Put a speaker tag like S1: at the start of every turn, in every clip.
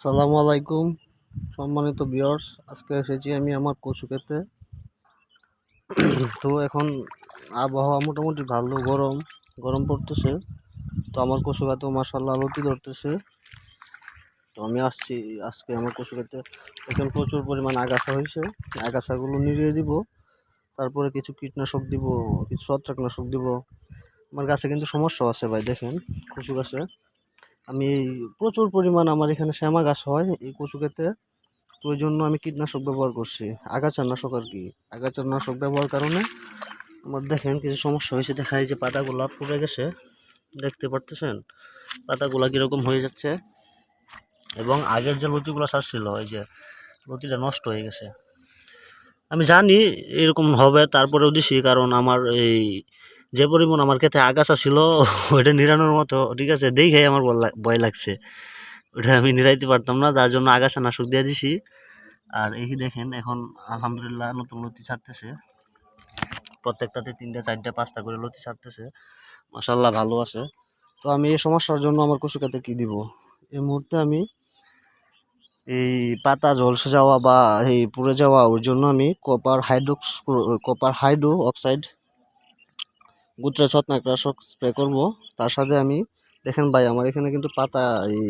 S1: সালামু আলাইকুম, সম্মানিত বিয়ার্স আজকে এসেছি আমি আমার কচু খেতে তো এখন আবহাওয়া মোটামুটি ভালো, গরম গরম পড়তেছে। তো আমার কচু গাছেও মাসাল্লাহ লতি ধরতেছে। তো আমি আসছি, আজকে আমার কচু খেতে এখন প্রচুর পরিমাণ আগাছা হয়েছে। আগাছাগুলো নিড়িয়ে দিব, তারপরে কিছু কীটনাশক দিব, কিছু ছত্রাকনাশক দিব। আমার গাছে কিন্তু সমস্যা আছে ভাই, দেখেন, কচু গাছে। আমি প্রচুর পরিমাণ আমার এখানে শ্যামা গাছ হয় এই কচু খেতে তো ওই জন্য আমি কীটনাশক ব্যবহার করছি। আগাছানাশক আর কি। আগাছানাশক ব্যবহার কারণে আমার দেখেন কিছু সমস্যা হয়েছে। দেখা যায় যে পাতাগুলা পুড়ে গেছে। দেখতে পারতেছেন? পাতাগুলা কীরকম হয়ে যাচ্ছে। এবং আগের যে লতিগুলো সারছিল ওই যে লতিটা নষ্ট হয়ে গেছে। আমি জানি এরকম হবে, তারপরেও দিছি। কারণ আমার এই যে পরিমাণ আমার ক্ষেত্রে আগাছা ছিল, ওইটা নিরানোর মতো, ঠিক আছে? দেখে আমার ভয় লাগ- ভয় লাগছে। ওটা আমি নিরাইতে পারতাম না তার জন্য আগাছা নাশক দিয়ে দিছি। আর এই দেখেন, এখন আলহামদুলিল্লাহ নতুন লতি ছাড়তেছে। প্রত্যেকটাতে তিনটা, চারটা, পাঁচটা করে লতি ছাড়তেছে। মাসাল্লাহ ভালো আছে। তো আমি এই সমস্যার জন্য আমার কচু খেতে কী দিব? এই মুহূর্তে আমি এই পাতা ঝলসে যাওয়া বা এই পুড়ে যাওয়া, ওর জন্য আমি কপার হাইড্রোক্স কপার হাইড্রো অক্সাইড গুত্রা ছত্রাকনাশক স্প্রে করব। তার সাথে আমি, দেখেন ভাই, আমার এখানে কিন্তু পাতা, এই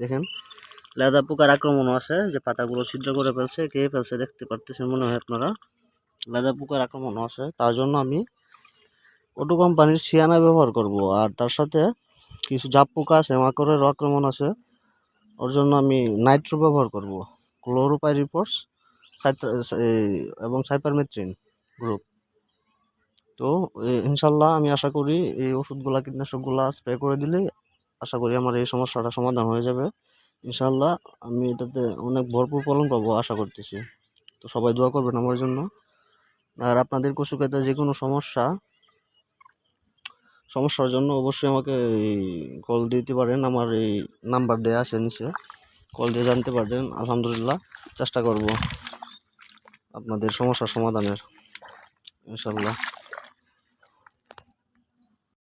S1: দেখেন, লেদা পোকার আক্রমণও আছে, যে পাতাগুলো ছিদ্র করে ফেলছে, কে ফেলছে দেখতে পারতেছেন মনে হয় আপনারা। লেদা পোকার আক্রমণও আছে। তার জন্য আমি অটো কোম্পানির সিয়ানা ব্যবহার করব। আর তার সাথে কিছু জাপ পোকা আছে মাকড়ের আক্রমণ আছে। ওর জন্য আমি নাইট্রো ব্যবহার করব। ক্লোরোপাইরিপস এবং সাইপারমেথ্রিন গ্রুপ। তো ইনশাল্লাহ আমি আশা করি এই ওষুধগুলা, কীটনাশকগুলা স্প্রে করে দিলেই আশা করি আমার এই সমস্যাটা সমাধান হয়ে যাবে। ইনশাল্লাহ আমি এটাতে অনেক ভরপুর ফলন পাবো আশা করতেছি। তো সবাই দোয়া করবেন আমার জন্য। আর আপনাদের কচু খেতে যে কোনো সমস্যা, সমস্যার জন্য অবশ্যই আমাকে কল দিতে পারেন। আমার এই নাম্বার দেওয়া আছে নিচে। কল দিয়ে জানতে পারবেন। আলহামদুলিল্লাহ চেষ্টা করব আপনাদের সমস্যার সমাধানের। ইনশাল্লাহ।